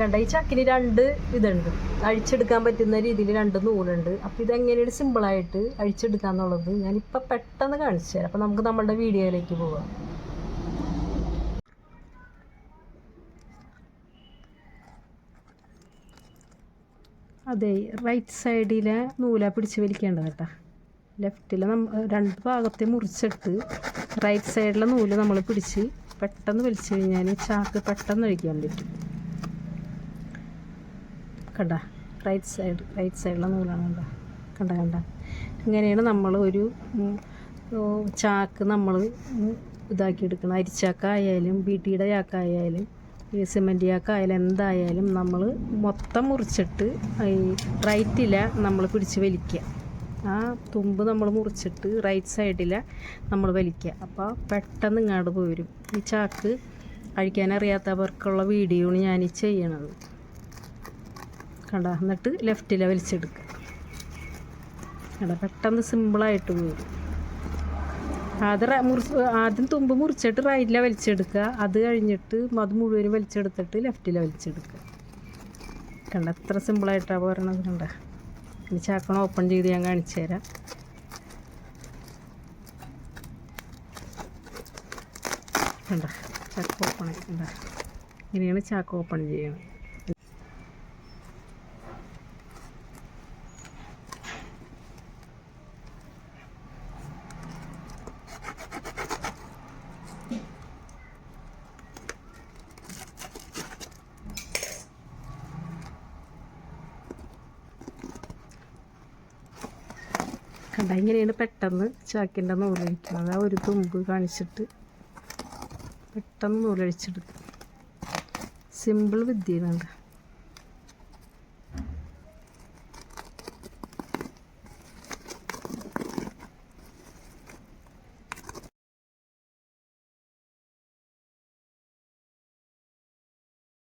കണ്ട? ഈ ചക്കിന് രണ്ട് ഇതുണ്ട്. അഴിച്ചെടുക്കാൻ പറ്റുന്ന രീതിയിൽ രണ്ട് നൂലുണ്ട്. അപ്പോൾ ഇതെങ്ങനെയാണ് സിമ്പിളായിട്ട് അഴിച്ചെടുക്കുക എന്നുള്ളത് ഞാനിപ്പോൾ പെട്ടെന്ന് കാണിച്ചു തരാം. അപ്പോൾ നമുക്ക് നമ്മളുടെ വീഡിയോയിലേക്ക് പോവാം. അതെ റൈറ്റ് സൈഡിലെ നൂല പിടിച്ച് വലിക്കേണ്ടത് കേട്ടോ. ലെഫ്റ്റിലെ നമ്മ രണ്ട് ഭാഗത്തെ മുറിച്ചിട്ട് റൈറ്റ് സൈഡിലെ നൂൽ നമ്മൾ പിടിച്ച് പെട്ടെന്ന് വലിച്ചു കഴിഞ്ഞാൽ ചാക്ക് പെട്ടെന്ന് ഒഴിക്കാൻ പറ്റും. കണ്ട. റൈറ്റ് സൈഡ് റൈറ്റ് സൈഡിലെ നൂലാണ് കണ്ട. കണ്ട കണ്ട. ഇങ്ങനെയാണ് നമ്മൾ ഒരു ചാക്ക് നമ്മൾ ഇതാക്കി എടുക്കണം അരിച്ചാക്കായാലും ബീട്ടിയുടെ ചാക്കായാലും ഈ സിമന്റ് ചാക്കായാലും എന്തായാലും നമ്മൾ മൊത്തം മുറിച്ചിട്ട് ഈ റൈറ്റില നമ്മൾ പിടിച്ച് വലിക്കുക ആ തുമ്പ് നമ്മൾ മുറിച്ചിട്ട് റൈറ്റ് സൈഡിൽ നമ്മൾ വലിക്കുക അപ്പോൾ പെട്ടെന്ന് ഇങ്ങോട്ട് പോരും. ഈ ചാക്ക് അഴിക്കാനറിയാത്തവർക്കുള്ള വീഡിയോ ആണ് ഞാൻ ചെയ്യണത്. കണ്ട എന്നിട്ട് ലെഫ്റ്റിൽ വലിച്ചെടുക്കുക കണ്ട പെട്ടെന്ന് സിമ്പിളായിട്ട് വീഴും അത് മുറിച്ച് ആദ്യം തുമ്പ് മുറിച്ചിട്ട് റൈറ്റിലെ വലിച്ചെടുക്കുക. അത് കഴിഞ്ഞിട്ട് അത് മുഴുവനും വലിച്ചെടുത്തിട്ട് ലെഫ്റ്റിലെ വലിച്ചെടുക്കുക. കണ്ട എത്ര സിമ്പിളായിട്ടാണ് പോരണത് കണ്ട. ഇനി ചാക്കണം ഓപ്പൺ ചെയ്ത് ഞാൻ കാണിച്ചു തരാം. കണ്ട ചാക്ക് ഓപ്പൺ ഇങ്ങനെയാണ് ചാക്ക് ഓപ്പൺ ചെയ്യണത്. കണ്ട ഇങ്ങനെയാണ് പെട്ടെന്ന് ചാക്കിന്റെ നൂലഴിക്കുന്നത് ആ ഒരു തുമ്പ് കാണിച്ചിട്ട് പെട്ടെന്ന് നൂലഴിച്ചെടുക്കും സിമ്പിൾ വിദ്യയാണ്